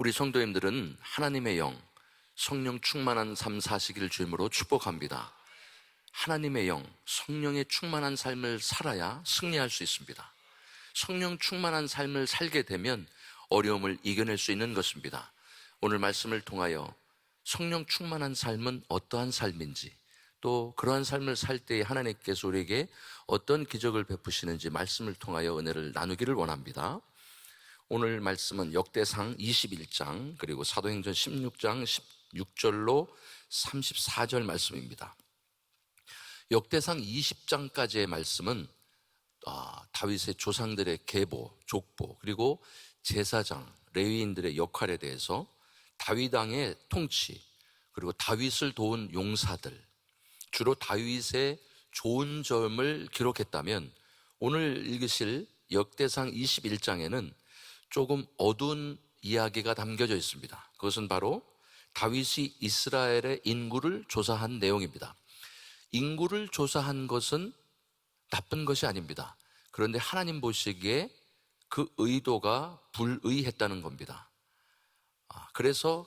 우리 성도님들은 하나님의 영, 성령 충만한 삶 사시기를 주임으로 축복합니다. 하나님의 영, 성령의 충만한 삶을 살아야 승리할 수 있습니다. 성령 충만한 삶을 살게 되면 어려움을 이겨낼 수 있는 것입니다. 오늘 말씀을 통하여 성령 충만한 삶은 어떠한 삶인지 또 그러한 삶을 살 때에 하나님께서 우리에게 어떤 기적을 베푸시는지 말씀을 통하여 은혜를 나누기를 원합니다. 오늘 말씀은 역대상 21장 그리고 사도행전 16장 16절로 34절 말씀입니다. 역대상 20장까지의 말씀은 아, 다윗의 조상들의 계보, 족보 그리고 제사장, 레위인들의 역할에 대해서 다윗 왕의 통치 그리고 다윗을 도운 용사들 주로 다윗의 좋은 점을 기록했다면 오늘 읽으실 역대상 21장에는 조금 어두운 이야기가 담겨져 있습니다. 그것은 바로 다윗이 이스라엘의 인구를 조사한 내용입니다. 인구를 조사한 것은 나쁜 것이 아닙니다. 그런데 하나님 보시기에 그 의도가 불의했다는 겁니다. 아, 그래서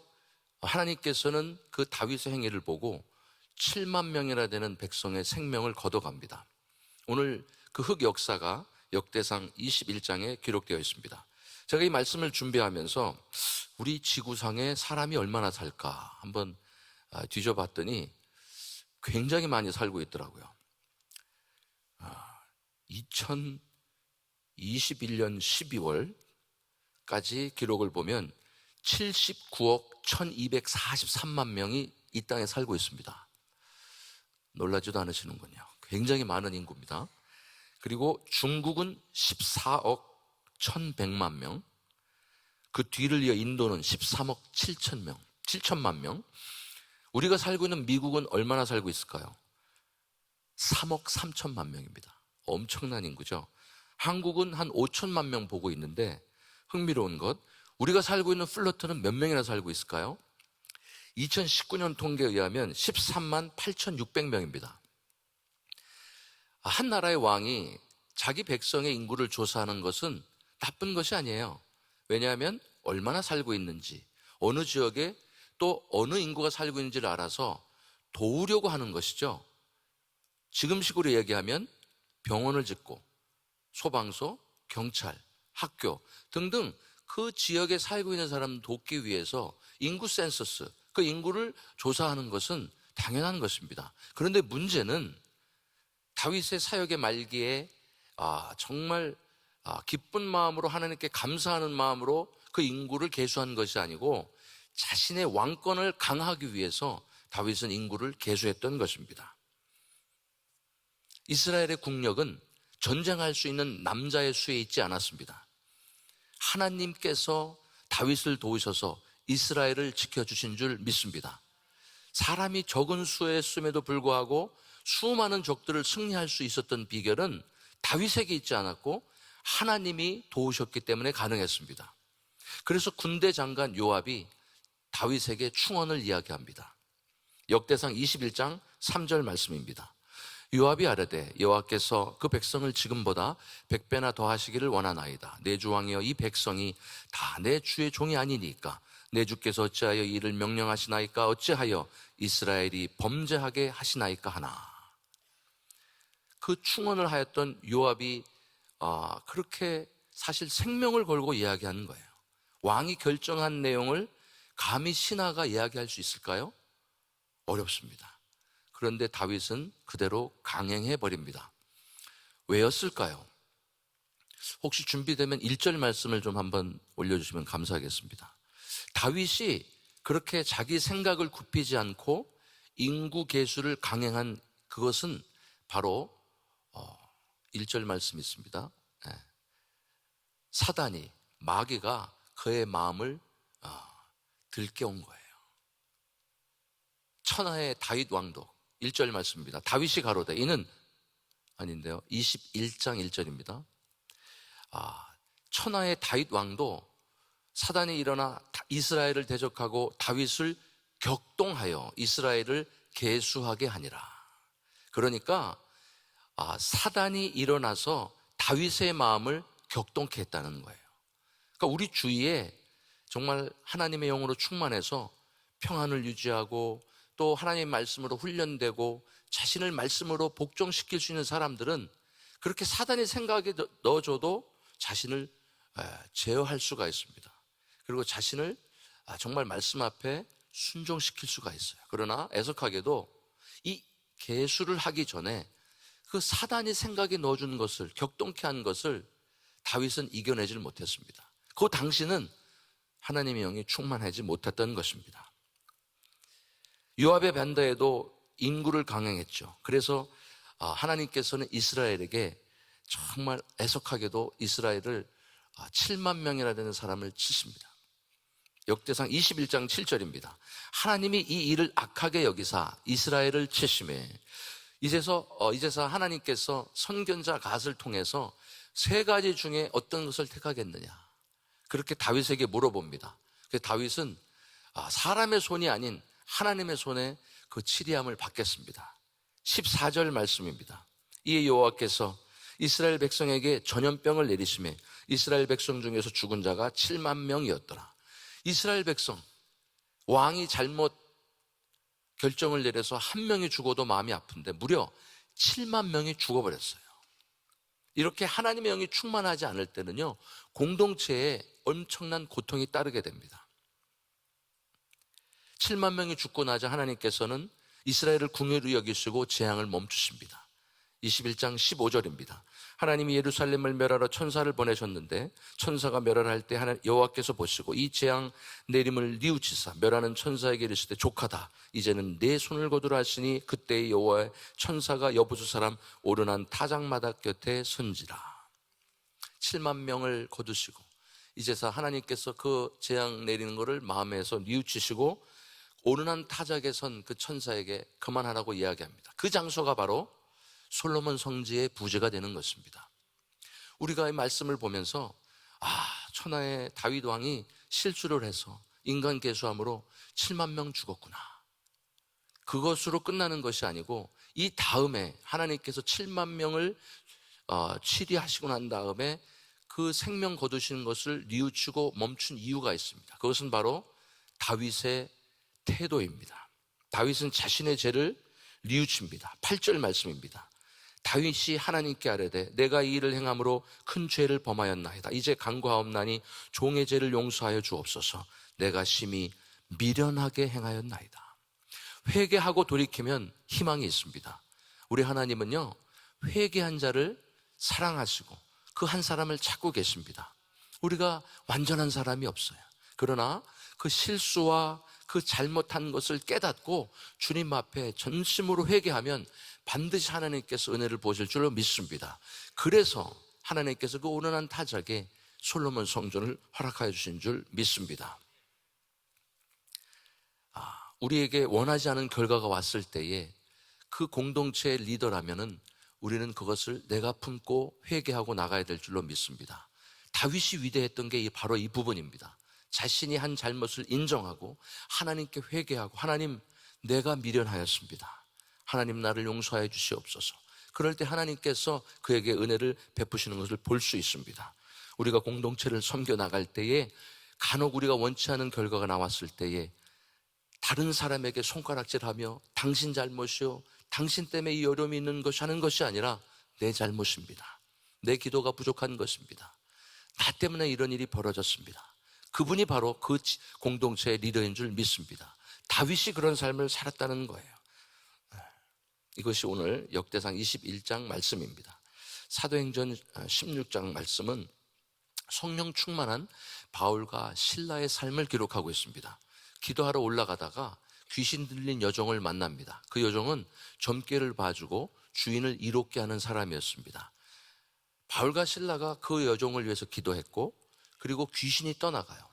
하나님께서는 그 다윗의 행위를 보고 7만 명이나 되는 백성의 생명을 걷어갑니다. 오늘 그 흑 역사가 역대상 21장에 기록되어 있습니다. 제가 이 말씀을 준비하면서 우리 지구상에 사람이 얼마나 살까 한번 아, 뒤져봤더니 굉장히 많이 살고 있더라고요. 2021년 12월까지 기록을 보면 79억 1243만 명이 이 땅에 살고 있습니다. 놀라지도 않으시는군요. 굉장히 많은 인구입니다. 그리고 중국은 14억 1100만 명, 그 뒤를 이어 인도는 13억 7천 명, 7천만 명, 우리가 살고 있는 미국은 얼마나 살고 있을까요? 3억 3천만 명입니다. 엄청난 인구죠. 한국은 한 5천만 명 보고 있는데 흥미로운 것, 우리가 살고 있는 플러트는 몇 명이나 살고 있을까요? 2019년 통계에 의하면 13만 8,600명입니다. 한 나라의 왕이 자기 백성의 인구를 조사하는 것은 나쁜 것이 아니에요. 왜냐하면 얼마나 살고 있는지, 어느 지역에 또 어느 인구가 살고 있는지를 알아서 도우려고 하는 것이죠. 지금식으로 얘기하면 병원을 짓고 소방서, 경찰, 학교 등등 그 지역에 살고 있는 사람 돕기 위해서 인구 센서스, 그 인구를 조사하는 것은 당연한 것입니다. 그런데 문제는 다윗의 사역의 말기에 아, 정말 아, 기쁜 마음으로 하나님께 감사하는 마음으로 그 인구를 계수한 것이 아니고 자신의 왕권을 강하기 위해서 다윗은 인구를 계수했던 것입니다. 이스라엘의 국력은 전쟁할 수 있는 남자의 수에 있지 않았습니다. 하나님께서 다윗을 도우셔서 이스라엘을 지켜주신 줄 믿습니다. 사람이 적은 수였음에도 불구하고 수많은 적들을 승리할 수 있었던 비결은 다윗에게 있지 않았고 하나님이 도우셨기 때문에 가능했습니다. 그래서 군대 장관 요압이 다윗에게 충원을 이야기합니다. 역대상 21장 3절 말씀입니다. 요압이 아뢰되 여호와께서 그 백성을 지금보다 백배나 더 하시기를 원하나이다. 내 주왕이여 이 백성이 다 내 주의 종이 아니니까 내 주께서 어찌하여 이를 명령하시나이까 어찌하여 이스라엘이 범죄하게 하시나이까 하나. 그 충원을 하였던 요압이 아, 그렇게 사실 생명을 걸고 이야기하는 거예요. 왕이 결정한 내용을 감히 신하가 이야기할 수 있을까요? 어렵습니다. 그런데 다윗은 그대로 강행해 버립니다. 왜였을까요? 혹시 준비되면 1절 말씀을 좀 한번 올려주시면 감사하겠습니다. 다윗이 그렇게 자기 생각을 굽히지 않고 인구 계수를 강행한 그것은 바로 1절 말씀이 있습니다. 예. 사단이 마귀가 그의 마음을 어, 들깨온 거예요. 천하의 다윗 왕도 1절 말씀입니다. 다윗이 가로되 이는 아닌데요. 21장 1절입니다. 아, 천하의 다윗 왕도 사단이 일어나 이스라엘을 대적하고 다윗을 격동하여 이스라엘을 계수하게 하니라. 그러니까 아, 사단이 일어나서 다윗의 마음을 격동케 했다는 거예요. 그러니까 우리 주위에 정말 하나님의 영으로 충만해서 평안을 유지하고 또 하나님의 말씀으로 훈련되고 자신을 말씀으로 복종시킬 수 있는 사람들은 그렇게 사단의 생각에 넣- 넣어줘도 자신을 에, 제어할 수가 있습니다. 그리고 자신을 아, 정말 말씀 앞에 순종시킬 수가 있어요. 그러나 애석하게도 이 개수를 하기 전에 그 사단이 생각에 넣어주는 것을 격동케 한 것을 다윗은 이겨내질 못했습니다. 그 당시는 하나님의 영이 충만하지 못했던 것입니다. 요압의 반대에도 인구를 강행했죠. 그래서 아, 하나님께서는 이스라엘에게 정말 애석하게도 이스라엘을 7만 명이나 되는 사람을 치십니다. 역대상 21장 7절입니다. 하나님이 이 일을 악하게 여기사 이스라엘을 치심에 이제서 어, 이제서 하나님께서 선견자 갓을 통해서 세 가지 중에 어떤 것을 택하겠느냐 그렇게 다윗에게 물어봅니다. 그 다윗은 아, 사람의 손이 아닌 하나님의 손에 그 치리함을 받겠습니다. 14절 말씀입니다. 이에 여호와께서 이스라엘 백성에게 전염병을 내리심에 이스라엘 백성 중에서 죽은 자가 7만 명이었더라. 이스라엘 백성 왕이 잘못 결정을 내려서 한 명이 죽어도 마음이 아픈데 무려 7만 명이 죽어버렸어요. 이렇게 하나님의 영이 충만하지 않을 때는요, 공동체에 엄청난 고통이 따르게 됩니다. 7만 명이 죽고 나자 하나님께서는 이스라엘을 궁유로 여기시고 재앙을 멈추십니다. 21장 15절입니다. 하나님이 예루살렘을 멸하러 천사를 보내셨는데 천사가 멸하할 때 하나 여호와께서 보시고 이 재앙 내림을 뉘우치사 멸하는 천사에게 이르시되 족하다 이제는 내 손을 거두라 하시니 그때 여호와의 천사가 여부수 사람 오르난 타작마다 곁에 선지라 7만 명을 거두시고 이제서 하나님께서 그 재앙 내리는 것을 마음에서 뉘우치시고 오르난 타작에 선 그 천사에게 그만하라고 이야기합니다. 그 장소가 바로 솔로몬 성지의 부재가 되는 것입니다. 우리가 이 말씀을 보면서 아 천하의 다윗 왕이 실수를 해서 인간 계수함으로 7만 명 죽었구나. 그것으로 끝나는 것이 아니고 이 다음에 하나님께서 7만 명을 어, 치리하시고 난 다음에 그 생명 거두시는 것을 뉘우치고 멈춘 이유가 있습니다. 그것은 바로 다윗의 태도입니다. 다윗은 자신의 죄를 뉘우칩니다. 8절 말씀입니다. 다윗이 하나님께 아뢰되 내가 이 일을 행함으로 큰 죄를 범하였나이다. 이제 간과하옵나니 종의 죄를 용서하여 주옵소서. 내가 심히 미련하게 행하였나이다. 회개하고 돌이키면 희망이 있습니다. 우리 하나님은요 회개한 자를 사랑하시고 그 한 사람을 찾고 계십니다. 우리가 완전한 사람이 없어요. 그러나 그 실수와 그 잘못한 것을 깨닫고 주님 앞에 전심으로 회개하면 반드시 하나님께서 은혜를 보실 줄로 믿습니다. 그래서 하나님께서 그 오른한 타작에 솔로몬 성전을 허락하여 주신 줄 믿습니다. 아, 우리에게 원하지 않은 결과가 왔을 때에 그 공동체의 리더라면은 우리는 그것을 내가 품고 회개하고 나가야 될 줄로 믿습니다. 다윗이 위대했던 게 바로 이 부분입니다. 자신이 한 잘못을 인정하고 하나님께 회개하고 하나님 내가 미련하였습니다. 하나님 나를 용서하여 주시옵소서. 그럴 때 하나님께서 그에게 은혜를 베푸시는 것을 볼 수 있습니다. 우리가 공동체를 섬겨 나갈 때에 간혹 우리가 원치 않은 결과가 나왔을 때에 다른 사람에게 손가락질하며 당신 잘못이요, 당신 때문에 이 어려움이 있는 것이 하는 것이 아니라 내 잘못입니다. 내 기도가 부족한 것입니다. 나 때문에 이런 일이 벌어졌습니다. 그분이 바로 그 공동체의 리더인 줄 믿습니다. 다윗이 그런 삶을 살았다는 거예요. 이것이 오늘 역대상 21장 말씀입니다. 사도행전 16장 말씀은 성령 충만한 바울과 신라의 삶을 기록하고 있습니다. 기도하러 올라가다가 귀신 들린 여종을 만납니다. 그 여종은 점괘를 봐주고 주인을 이롭게 하는 사람이었습니다. 바울과 신라가 그 여종을 위해서 기도했고 그리고 귀신이 떠나가요.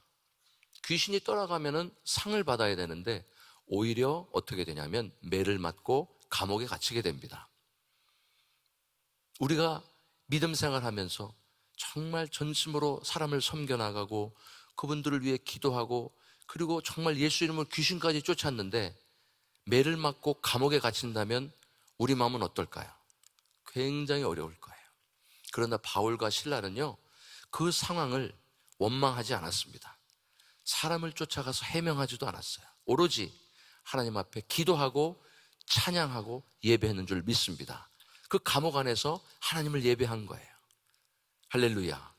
귀신이 떠나가면은 상을 받아야 되는데 오히려 어떻게 되냐면 매를 맞고 감옥에 갇히게 됩니다. 우리가 믿음 생활하면서 정말 전심으로 사람을 섬겨 나가고 그분들을 위해 기도하고 그리고 정말 예수 이름을 귀신까지 쫓았는데 매를 맞고 감옥에 갇힌다면 우리 마음은 어떨까요? 굉장히 어려울 거예요. 그러나 바울과 신라는요, 그 상황을 원망하지 않았습니다. 사람을 쫓아가서 해명하지도 않았어요. 오로지 하나님 앞에 기도하고 찬양하고 예배했는 줄 믿습니다. 그 감옥 안에서 하나님을 예배한 거예요. 할렐루야.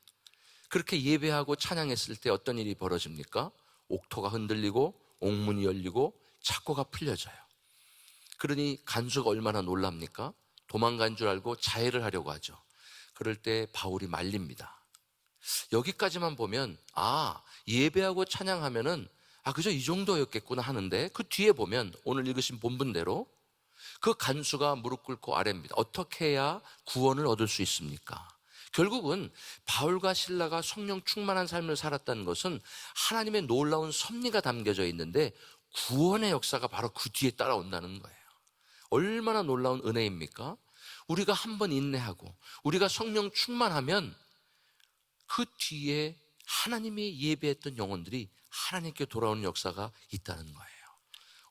그렇게 예배하고 찬양했을 때 어떤 일이 벌어집니까? 옥토가 흔들리고 옥문이 열리고 착고가 풀려져요. 그러니 간수가 얼마나 놀랍니까? 도망간 줄 알고 자해를 하려고 하죠. 그럴 때 바울이 말립니다. 여기까지만 보면 아 예배하고 찬양하면은 아 그저 이 정도였겠구나 하는데 그 뒤에 보면 오늘 읽으신 본문대로 그 간수가 무릎 꿇고 아뢰입니다. 어떻게 해야 구원을 얻을 수 있습니까? 결국은 바울과 신라가 성령 충만한 삶을 살았다는 것은 하나님의 놀라운 섭리가 담겨져 있는데 구원의 역사가 바로 그 뒤에 따라온다는 거예요. 얼마나 놀라운 은혜입니까? 우리가 한 번 인내하고 우리가 성령 충만하면 그 뒤에 하나님이 예배했던 영혼들이 하나님께 돌아오는 역사가 있다는 거예요.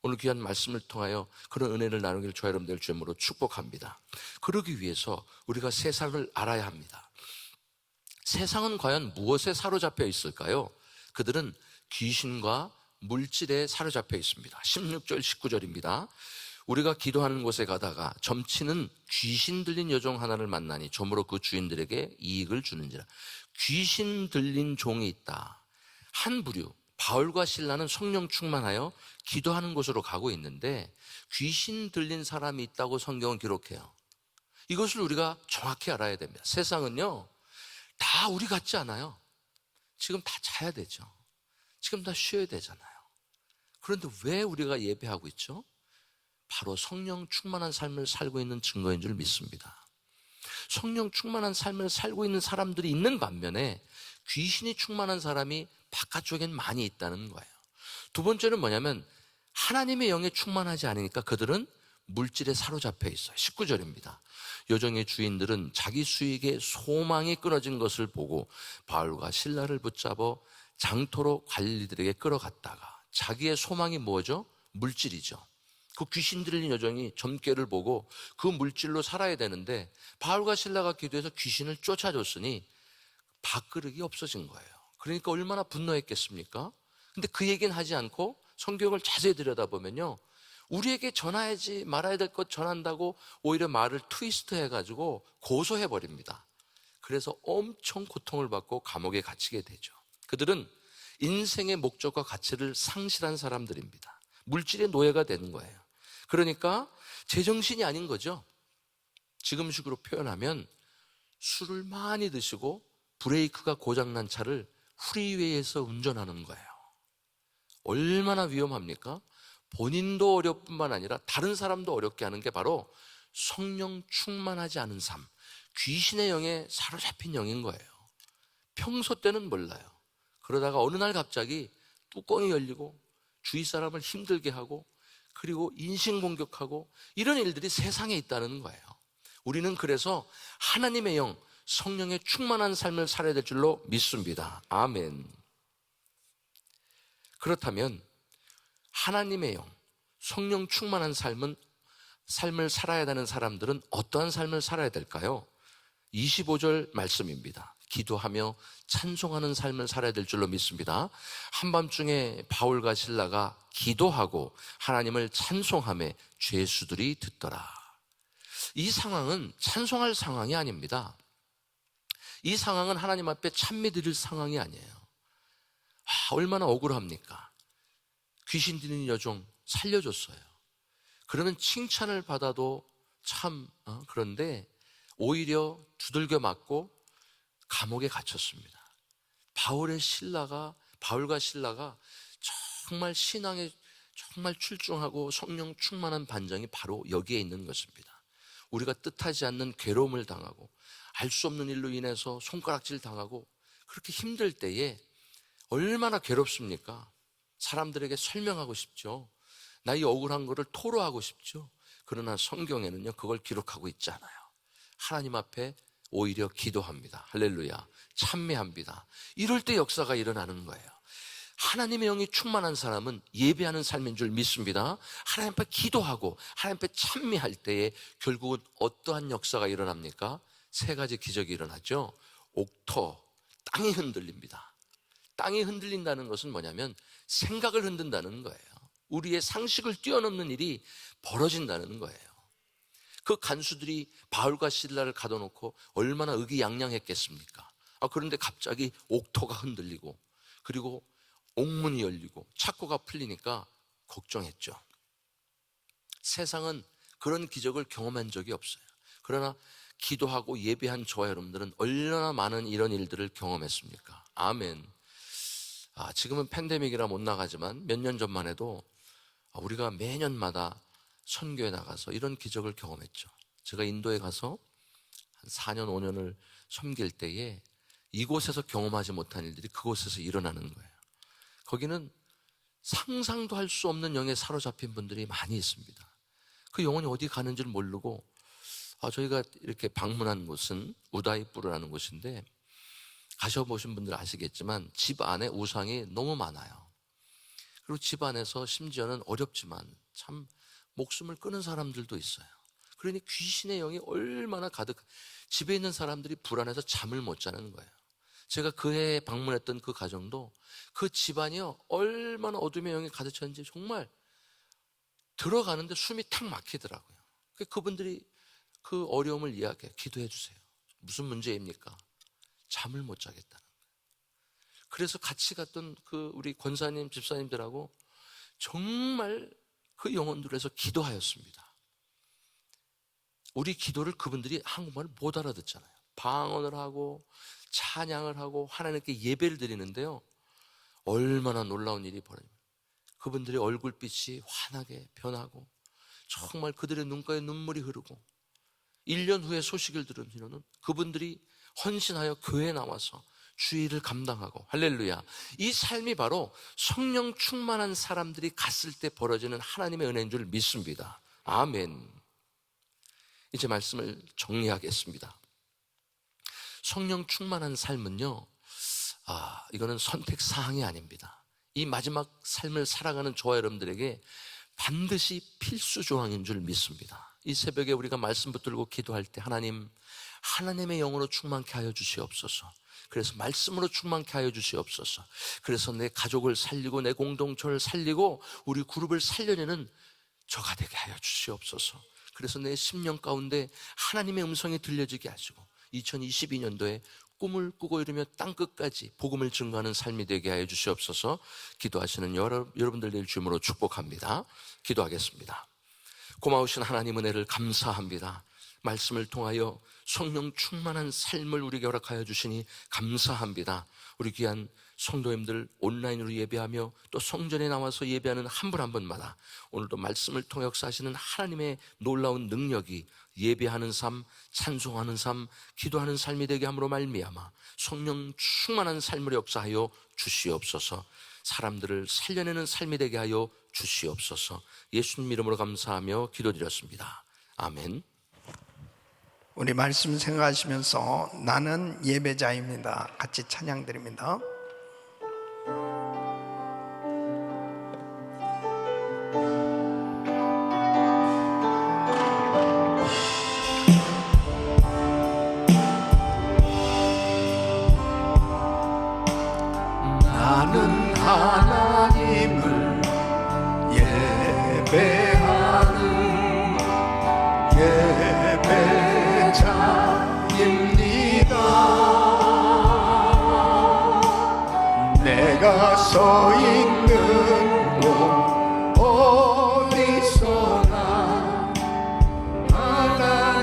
오늘 귀한 말씀을 통하여 그런 은혜를 나누기를 저 여러분들 주님으로 축복합니다. 그러기 위해서 우리가 세상을 알아야 합니다. 세상은 과연 무엇에 사로잡혀 있을까요? 그들은 귀신과 물질에 사로잡혀 있습니다. 16절, 19절입니다. 우리가 기도하는 곳에 가다가 점치는 귀신 들린 여종 하나를 만나니 점으로 그 주인들에게 이익을 주는지라. 귀신 들린 종이 있다. 한 부류, 바울과 신라는 성령 충만하여 기도하는 곳으로 가고 있는데 귀신 들린 사람이 있다고 성경은 기록해요. 이것을 우리가 정확히 알아야 됩니다. 세상은요, 다 우리 같지 않아요. 지금 다 자야 되죠. 지금 다 쉬어야 되잖아요. 그런데 왜 우리가 예배하고 있죠? 바로 성령 충만한 삶을 살고 있는 증거인 줄 믿습니다. 성령 충만한 삶을 살고 있는 사람들이 있는 반면에 귀신이 충만한 사람이 바깥쪽엔 많이 있다는 거예요. 두 번째는 뭐냐면 하나님의 영에 충만하지 않으니까 그들은 물질에 사로잡혀 있어요. 19절입니다. 여정의 주인들은 자기 수익에 소망이 끊어진 것을 보고 바울과 신라를 붙잡아 장토로 관리들에게 끌어갔다가 자기의 소망이 뭐죠? 물질이죠. 그 귀신 들린 여정이 점괘를 보고 그 물질로 살아야 되는데 바울과 신라가 기도해서 귀신을 쫓아줬으니 밥그릇이 없어진 거예요. 그러니까 얼마나 분노했겠습니까? 근데 그 얘기는 하지 않고 성경을 자세히 들여다보면요. 우리에게 전해야지 말아야 될 것 전한다고 오히려 말을 트위스트 해가지고 고소해 버립니다. 그래서 엄청 고통을 받고 감옥에 갇히게 되죠. 그들은 인생의 목적과 가치를 상실한 사람들입니다. 물질의 노예가 되는 거예요. 그러니까 제정신이 아닌 거죠. 지금식으로 표현하면 술을 많이 드시고 브레이크가 고장난 차를 프리웨이에서 운전하는 거예요. 얼마나 위험합니까? 본인도 어렵 뿐만 아니라 다른 사람도 어렵게 하는 게 바로 성령 충만하지 않은 삶, 귀신의 영에 사로잡힌 영인 거예요. 평소 때는 몰라요. 그러다가 어느 날 갑자기 뚜껑이 열리고 주위 사람을 힘들게 하고 그리고 인신공격하고 이런 일들이 세상에 있다는 거예요. 우리는 그래서 하나님의 영, 성령의 충만한 삶을 살아야 될 줄로 믿습니다. 아멘. 그렇다면 하나님의 영, 성령 충만한 삶은 삶을 살아야 되는 사람들은 어떠한 삶을 살아야 될까요? 25절 말씀입니다. 기도하며 찬송하는 삶을 살아야 될 줄로 믿습니다. 한밤중에 바울과 신라가 기도하고 하나님을 찬송함에 죄수들이 듣더라. 이 상황은 찬송할 상황이 아닙니다. 이 상황은 하나님 앞에 찬미 드릴 상황이 아니에요. 아, 얼마나 억울합니까? 귀신 들린 여종 살려줬어요. 그러면 칭찬을 받아도 참 어, 그런데 오히려 두들겨 맞고 감옥에 갇혔습니다. 바울의 신라가 바울과 신라가 정말 신앙에 정말 출중하고 성령 충만한 반정이 바로 여기에 있는 것입니다. 우리가 뜻하지 않는 괴로움을 당하고 알 수 없는 일로 인해서 손가락질 당하고 그렇게 힘들 때에 얼마나 괴롭습니까? 사람들에게 설명하고 싶죠. 나이 억울한 거를 토로하고 싶죠. 그러나 성경에는요, 그걸 기록하고 있지 않아요. 하나님 앞에 오히려 기도합니다. 할렐루야. 찬미합니다. 이럴 때 역사가 일어나는 거예요. 하나님의 영이 충만한 사람은 예배하는 삶인 줄 믿습니다. 하나님 앞에 기도하고 하나님 앞에 찬미할 때에 결국은 어떠한 역사가 일어납니까? 세 가지 기적이 일어나죠. 옥토, 땅이 흔들립니다. 땅이 흔들린다는 것은 뭐냐면 생각을 흔든다는 거예요. 우리의 상식을 뛰어넘는 일이 벌어진다는 거예요. 그 간수들이 바울과 신라를 가둬놓고 얼마나 의기양양했겠습니까? 아, 그런데 갑자기 옥토가 흔들리고 그리고 옥문이 열리고 착고가 풀리니까 걱정했죠. 세상은 그런 기적을 경험한 적이 없어요. 그러나 기도하고 예배한 저와 여러분들은 얼마나 많은 이런 일들을 경험했습니까? 아멘. 아, 지금은 팬데믹이라 못 나가지만 몇 년 전만 해도 우리가 매년마다 선교에 나가서 이런 기적을 경험했죠. 제가 인도에 가서 한 4년, 5년을 섬길 때에 이곳에서 경험하지 못한 일들이 그곳에서 일어나는 거예요. 거기는 상상도 할 수 없는 영에 사로잡힌 분들이 많이 있습니다. 그 영혼이 어디 가는지를 모르고 아, 저희가 이렇게 방문한 곳은 우다이푸르라는 곳인데 가셔보신 분들 아시겠지만 집 안에 우상이 너무 많아요. 그리고 집 안에서 심지어는 어렵지만 참 목숨을 끊은 사람들도 있어요. 그러니 귀신의 영이 얼마나 가득 집에 있는 사람들이 불안해서 잠을 못 자는 거예요. 제가 그 해에 방문했던 그 가정도 그 집안이요 얼마나 어둠의 영이 가득 찼는지 정말 들어가는데 숨이 탁 막히더라고요. 그 그분들이 그 어려움을 이야기해 기도해 주세요. 무슨 문제입니까? 잠을 못 자겠다는 거예요. 그래서 같이 갔던 그 우리 권사님, 집사님들하고 정말 그 영혼들에서 기도하였습니다. 우리 기도를 그분들이 한국말을 못 알아듣잖아요. 방언을 하고 찬양을 하고 하나님께 예배를 드리는데요. 얼마나 놀라운 일이 벌어집니다. 그분들의 얼굴빛이 환하게 변하고 정말 그들의 눈가에 눈물이 흐르고 1년 후에 소식을 들은 후로는 그분들이 헌신하여 교회에 나와서 주의를 감당하고 할렐루야. 이 삶이 바로 성령 충만한 사람들이 갔을 때 벌어지는 하나님의 은혜인 줄 믿습니다. 아멘. 이제 말씀을 정리하겠습니다. 성령 충만한 삶은요, 아, 이거는 선택 사항이 아닙니다. 이 마지막 삶을 살아가는 저와 여러분들에게 반드시 필수 조항인 줄 믿습니다. 이 새벽에 우리가 말씀 붙들고 기도할 때 하나님, 하나님의 영으로 충만케 하여 주시옵소서. 그래서 말씀으로 충만케 하여 주시옵소서. 그래서 내 가족을 살리고 내 공동체를 살리고 우리 그룹을 살려내는 저가 되게 하여 주시옵소서. 그래서 내 심령 가운데 하나님의 음성이 들려지게 하시고 2022년도에 꿈을 꾸고 이루며 땅 끝까지 복음을 증거하는 삶이 되게 하여 주시옵소서. 기도하시는 여러, 여러분들 될 주님으로 축복합니다. 기도하겠습니다. 고마우신 하나님 은혜를 감사합니다. 말씀을 통하여 성령 충만한 삶을 우리에게 허락하여 주시니 감사합니다. 우리 귀한 성도님들 온라인으로 예배하며 또 성전에 나와서 예배하는 한 분 한 분마다 오늘도 말씀을 통해 역사하시는 하나님의 놀라운 능력이 예배하는 삶, 찬송하는 삶, 기도하는 삶이 되게 함으로 말미암아 성령 충만한 삶을 역사하여 주시옵소서. 사람들을 살려내는 삶이 되게 하여 주시옵소서. 예수님 이름으로 감사하며 기도드렸습니다. 아멘. 우리 말씀 생각하시면서 나는 예배자입니다. 같이 찬양 드립니다.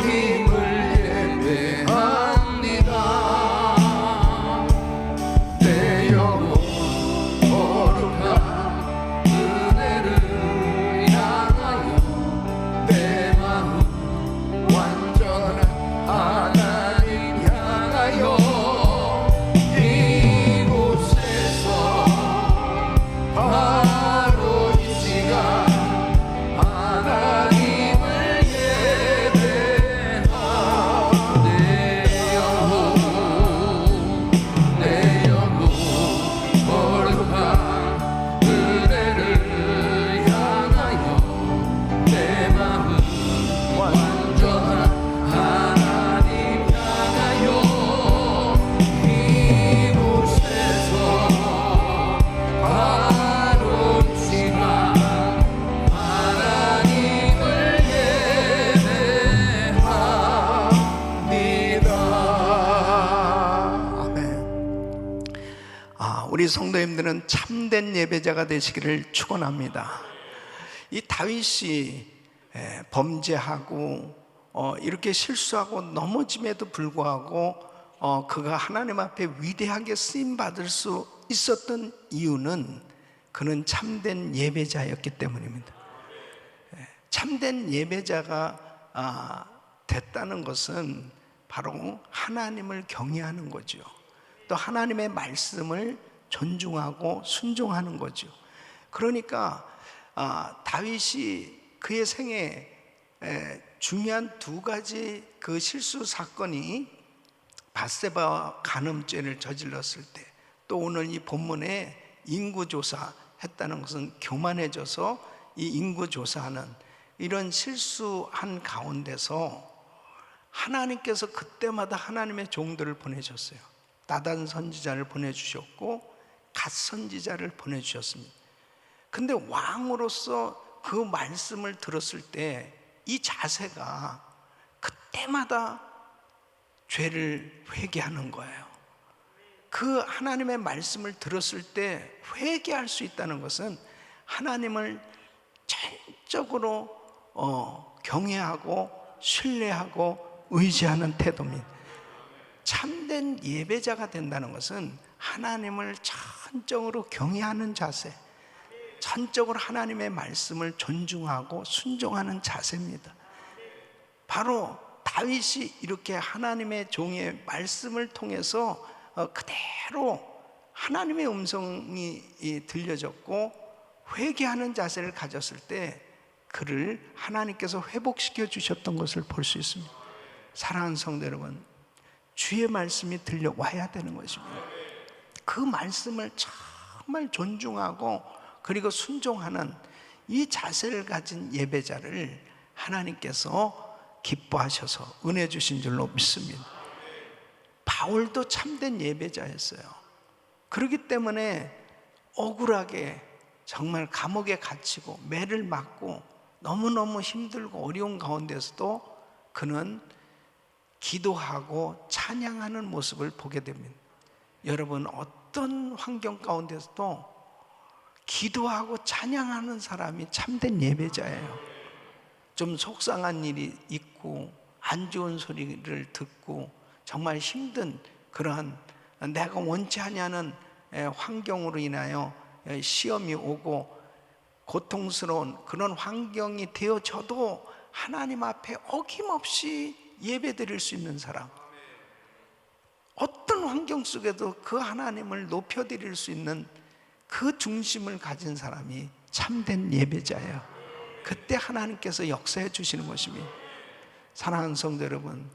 하 성도님들은 참된 예배자가 되시기를 축원합니다. 이 다윗이 에, 범죄하고 어, 이렇게 실수하고 넘어짐에도 불구하고 어, 그가 하나님 앞에 위대하게 쓰임 받을 수 있었던 이유는 그는 참된 예배자였기 때문입니다. 에, 참된 예배자가 아, 됐다는 것은 바로 하나님을 경외하는 거죠. 또 하나님의 말씀을 존중하고 순종하는 거죠. 그러니까 아, 다윗이 그의 생에 에, 중요한 두 가지 그 실수 사건이 바세바 간음죄를 저질렀을 때 또 오늘 이 본문에 인구 조사 했다는 것은 교만해져서 이 인구 조사하는 이런 실수한 가운데서 하나님께서 그때마다 하나님의 종들을 보내셨어요. 나단 선지자를 보내주셨고 갓 선지자를 보내주셨습니다. 근데 왕으로서 그 말씀을 들었을 때 이 자세가 그때마다 죄를 회개하는 거예요. 그 하나님의 말씀을 들었을 때 회개할 수 있다는 것은 하나님을 전적으로 어, 경외하고 신뢰하고 의지하는 태도입니다. 참된 예배자가 된다는 것은 하나님을 전적으로 경외하는 자세, 전적으로 하나님의 말씀을 존중하고 순종하는 자세입니다. 바로 다윗이 이렇게 하나님의 종의 말씀을 통해서 어, 그대로 하나님의 음성이 이, 들려졌고 회개하는 자세를 가졌을 때 그를 하나님께서 회복시켜 주셨던 것을 볼 수 있습니다. 사랑하는 성도 여러분, 주의 말씀이 들려와야 되는 것입니다. 그 말씀을 정말 존중하고 그리고 순종하는 이 자세를 가진 예배자를 하나님께서 기뻐하셔서 은혜 주신 줄로 믿습니다. 바울도 참된 예배자였어요. 그렇기 때문에 억울하게 정말 감옥에 갇히고 매를 맞고 너무너무 힘들고 어려운 가운데서도 그는 기도하고 찬양하는 모습을 보게 됩니다. 여러분 어떤 환경 가운데서도 기도하고 찬양하는 사람이 참된 예배자예요. 좀 속상한 일이 있고 안 좋은 소리를 듣고 정말 힘든 그러한 내가 원치 않냐는 환경으로 인하여 시험이 오고 고통스러운 그런 환경이 되어져도 하나님 앞에 어김없이 예배 드릴 수 있는 사람 어떤 환경 속에도 그 하나님을 높여 드릴 수 있는 그 중심을 가진 사람이 참된 예배자예요. 그때 하나님께서 역사해 주시는 것입니다. 사랑하는 성도 여러분,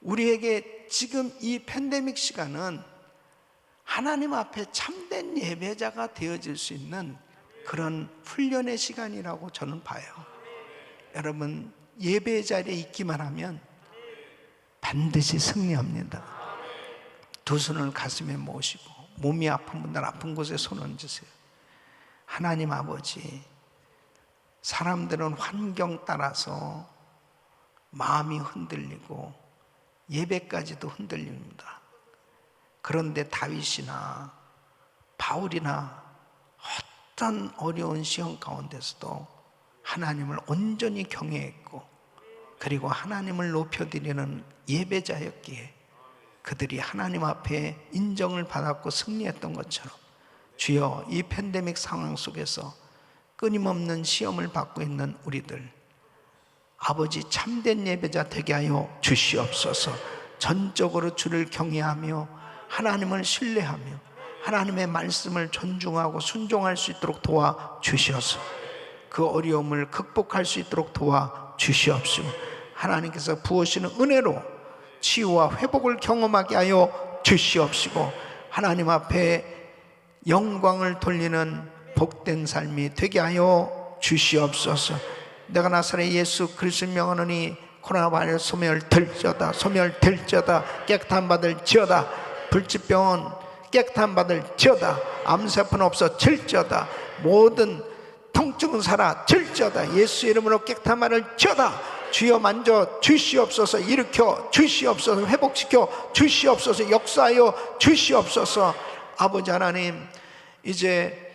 우리에게 지금 이 팬데믹 시간은 하나님 앞에 참된 예배자가 되어질 수 있는 그런 훈련의 시간이라고 저는 봐요. 여러분, 예배 자리에 있기만 하면 반드시 승리합니다. 두 손을 가슴에 모시고 몸이 아픈 분들 아픈 곳에 손 얹으세요. 하나님 아버지, 사람들은 환경 따라서 마음이 흔들리고 예배까지도 흔들립니다. 그런데 다윗이나 바울이나 어떤 어려운 시험 가운데서도 하나님을 온전히 경외했고 그리고 하나님을 높여드리는 예배자였기에 그들이 하나님 앞에 인정을 받았고 승리했던 것처럼 주여 이 팬데믹 상황 속에서 끊임없는 시험을 받고 있는 우리들 아버지 참된 예배자 되게 하여 주시옵소서. 전적으로 주를 경외하며 하나님을 신뢰하며 하나님의 말씀을 존중하고 순종할 수 있도록 도와 주시옵소서 그 어려움을 극복할 수 있도록 도와 주시옵소서 하나님께서 부으시는 은혜로 치유와 회복을 경험하게 하여 주시옵시고 하나님 앞에 영광을 돌리는 복된 삶이 되게 하여 주시옵소서. 내가 나사렛 예수 그리스도 명하노니 코로나 바이러스 소멸될지어다 소멸될지어다 깨끗한 받을지어다. 불치병은 깨끗한 받을지어다. 암세포는 없어질지어다. 모든 통증은 사라질지어다. 예수 이름으로 깨끗한 말을지어다 주여 만져 주시옵소서 일으켜 주시옵소서 회복시켜 주시옵소서 역사하여 주시옵소서 아버지 하나님 이제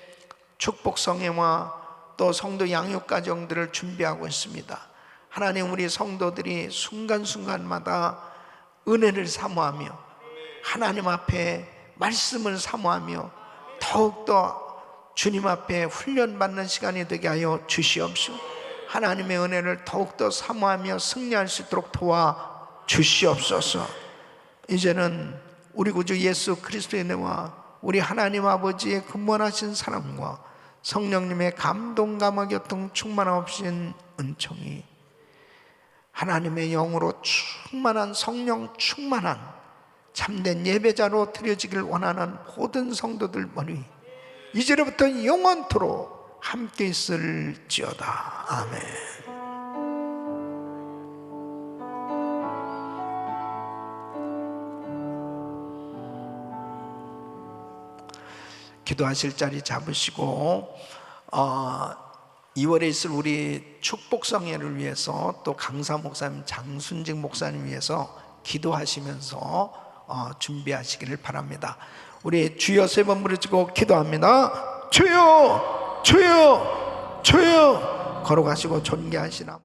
축복 성회와 또 성도 양육 가정들을 준비하고 있습니다. 하나님 우리 성도들이 순간순간마다 은혜를 사모하며 하나님 앞에 말씀을 사모하며 더욱더 주님 앞에 훈련받는 시간이 되게 하여 주시옵시고 하나님의 은혜를 더욱더 사모하며 승리할 수 있도록 도와 주시옵소서. 이제는 우리 구주 예수 그리스도의 은혜와 우리 하나님 아버지의 근본하신 사랑과 성령님의 감동 감화 교통 충만하신 은총이 하나님의 영으로 충만한 성령 충만한 참된 예배자로 드려지길 원하는 모든 성도들 머리 이제로부터 영원토록 함께 있을지어다 아멘. 기도하실 자리 잡으시고 어, 2월에 있을 우리 축복성회를 위해서 또 강사 목사님, 장순직 목사님 위해서 기도하시면서 어, 준비하시기를 바랍니다. 우리 주여 세 번 부르짖고 기도합니다. 주여, 주여, 주여 걸어가시고 존귀하시나.